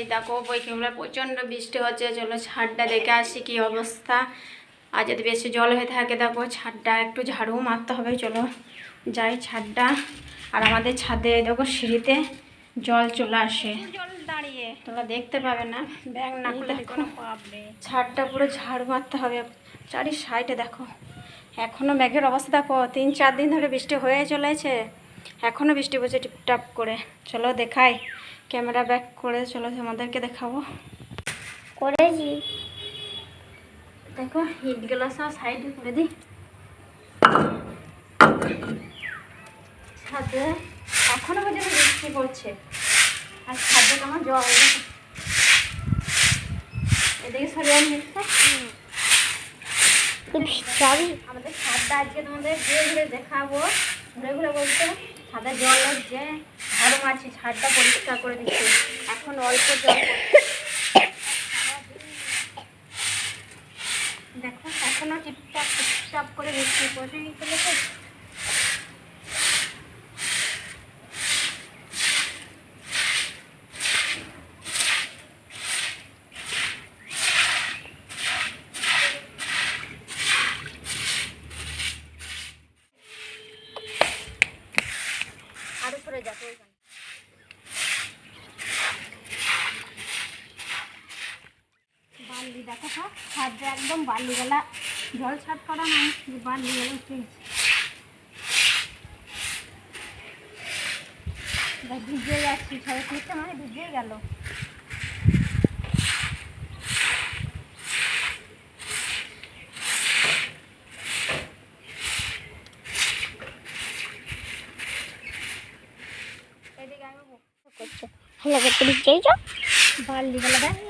এই দেখো বৈকিমলা প্রচণ্ড বৃষ্টি হচ্ছে চলো ছাদটা দেখে আসি কি অবস্থা। আর যদি বেশি জল হয়ে থাকে দেখো ছাদটা একটু ঝাড়ু মারতে হবে চলো যাই ছাদটা। আর আমাদের ছাদে দেখো সিঁড়িতে জল চলে আসে। জল দাঁড়িয়ে? তোমরা দেখতে পাবে না ব্যাগ না খুলে দেখো বাপরে। ছাদটা পুরো ঝাড়ু মারতে হবে। চারি সাইডে দেখো এখনও মেঘের অবস্থা দেখো তিন চার দিন ধরে বৃষ্টি হয়ে চলেছে। এখনও বৃষ্টি পড়ছে টিপটাপ করে। চলো দেখাই। ক্যামেরা ব্যাক করে চলো তোমাদেরকে দেখাবো। করেছি। দেখো হিটগুলো সব সাইডে করে দিই। ছাদে এখনও পর্যন্ত বৃষ্টি পড়ছে। আর ছাদে তোমার জল। এদিকে সরিয়ে নিচ্ছে আমাদের ছাদটা আজকে তোমাদের ঘুরে ঘুরে দেখাবো। ঘুরে ঘুরে বলতে ছাদে জল হচ্ছে ঝাড়ু মারছি ঝাড়টা পরিষ্কার করে দিচ্ছি। এখন অল্প জল দেখো, এখনও চিপচাপ টিপটাপ করে বৃষ্টি পড়ে চলেছে আর উপরে যাব ওইখানে। বালি দেখো ছাদটা একদম বালিগুলা, জল ছাদ করা নাই, যে বালিগুলো উঠে গেছে। ভিজে যাচ্ছি ছয় ফিটটা মানে ভিজে গেল। করছ। ভালো করতে গেছে নিচে আর বালি দেখ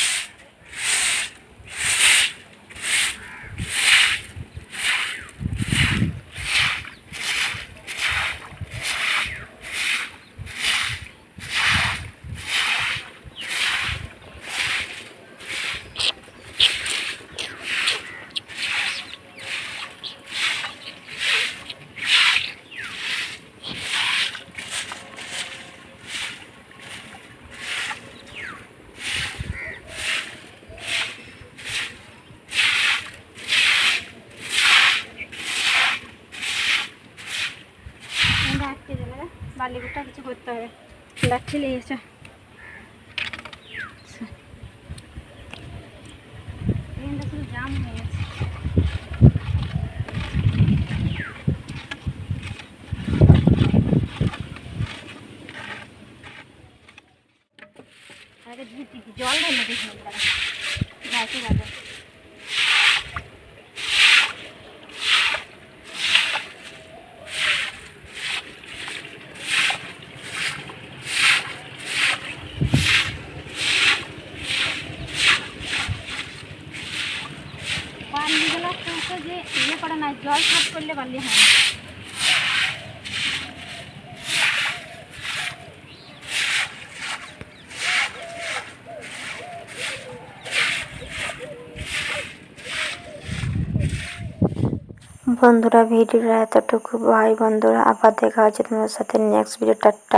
বালিগুটা কিছু করতে হবে। লাঠি শুধু জাম হয়ে গেছে। জল ঢেলে গাছে যাবে কিন্তু যে ইয়ে করে না, জল ছাদ করলে বালি হয় না। বন্ধুরা, ভিডিওটা এতটুকু। ভাই বন্ধুরা, আবার দেখা হচ্ছে তোমার সাথে নেক্সট ভিডিও টাটা।